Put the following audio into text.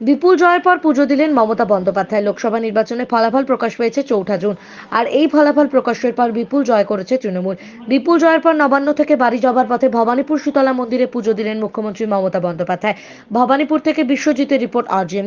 বিপুল জয়ের পর পুজো দিলেন মমতা বন্দ্যোপাধ্যায়। লোকসভা নির্বাচনে ফলাফল প্রকাশ পেয়েছে চৌঠা জুন। আর এই ফলাফল প্রকাশের পর বিপুল জয় করেছে তৃণমূল। বিপুল জয়ের পর নবান্ন থেকে বাড়ি যাবার পথে ভবানীপুর শীতলা মন্দিরে পুজো দিলেন মুখ্যমন্ত্রী মমতা বন্দ্যোপাধ্যায়। ভবানীপুর থেকে বিশ্বজিতের রিপোর্ট আরজিএম।